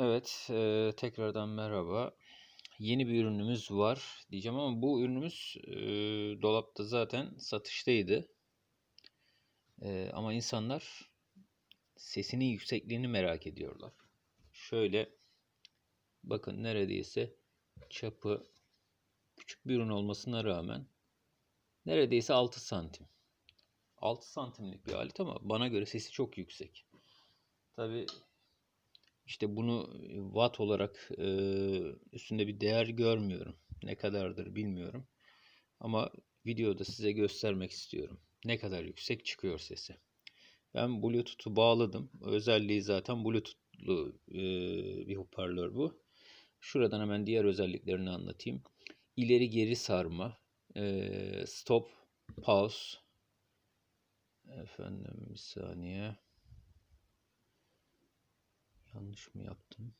Evet, eee, tekrardan merhaba. Yeni bir ürünümüz var diyeceğim ama bu ürünümüz eee, dolapta zaten satıştaydı. Eee, ama insanlar sesinin yüksekliğini merak ediyorlar. Şöyle bakın neredeyse çapı küçük bir ürün olmasına rağmen neredeyse 6 santim. 6 santimlik bir alet ama bana göre sesi çok yüksek. Tabii işte bunu watt olarak e, üstünde bir değer görmüyorum. Ne kadardır bilmiyorum. Ama videoda size göstermek istiyorum. Ne kadar yüksek çıkıyor sesi. Ben Bluetooth'u bağladım. Özelliği zaten Bluetooth'lu e, bir hoparlör bu. Şuradan hemen diğer özelliklerini anlatayım. İleri geri sarma, e, stop, pause. Efendim bir saniye. Yanlış mı yaptım?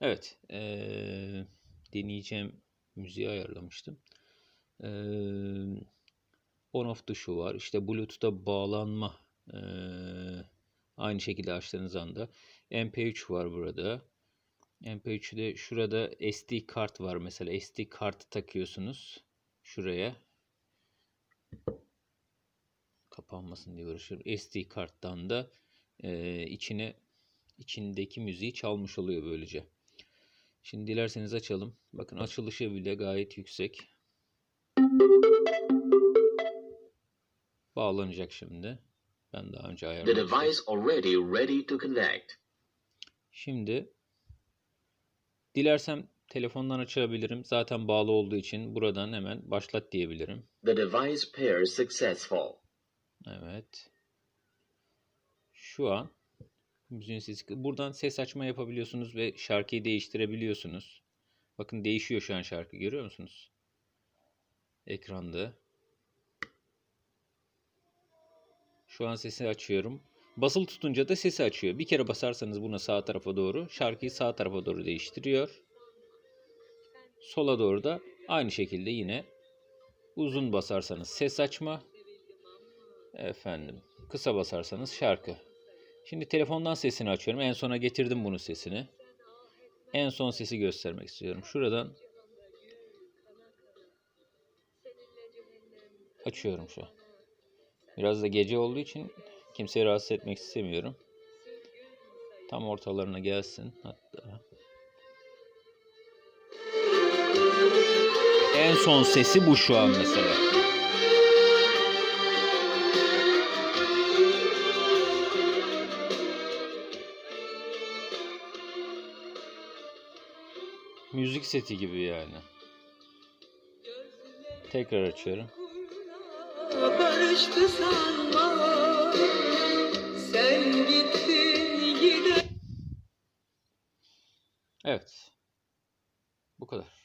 Evet. eee, deneyeceğim müziği ayarlamıştım. Eee on off tuşu var. İşte Bluetooth'a bağlanma eee, aynı şekilde açtığınız anda. MP3 var burada. MP3'de şurada SD kart var mesela. SD kartı takıyorsunuz şuraya. Kapanmasın diye uğraşıyorum. SD karttan da eee, içine içindeki müziği çalmış oluyor böylece. Şimdi dilerseniz açalım. Bakın açılışı bile gayet yüksek. Bağlanacak şimdi. Ben daha önce The ayarlamıştım. device already ready to connect. Şimdi dilersem telefondan açabilirim. Zaten bağlı olduğu için buradan hemen başlat diyebilirim. The device pair successful. Evet. Şu an müziğin sesi. Buradan ses açma yapabiliyorsunuz ve şarkıyı değiştirebiliyorsunuz. Bakın değişiyor şu an şarkı görüyor musunuz? Ekranda. Şu an sesi açıyorum. Basılı tutunca da sesi açıyor. Bir kere basarsanız buna sağ tarafa doğru şarkıyı sağ tarafa doğru değiştiriyor. Sola doğru da aynı şekilde yine uzun basarsanız ses açma. Efendim kısa basarsanız şarkı. Şimdi telefondan sesini açıyorum. En sona getirdim bunun sesini. En son sesi göstermek istiyorum. Şuradan açıyorum şu. Biraz da gece olduğu için kimseyi rahatsız etmek istemiyorum. Tam ortalarına gelsin hatta. En son sesi bu şu an mesela. Müzik seti gibi yani. Tekrar açıyorum. Evet. Bu kadar.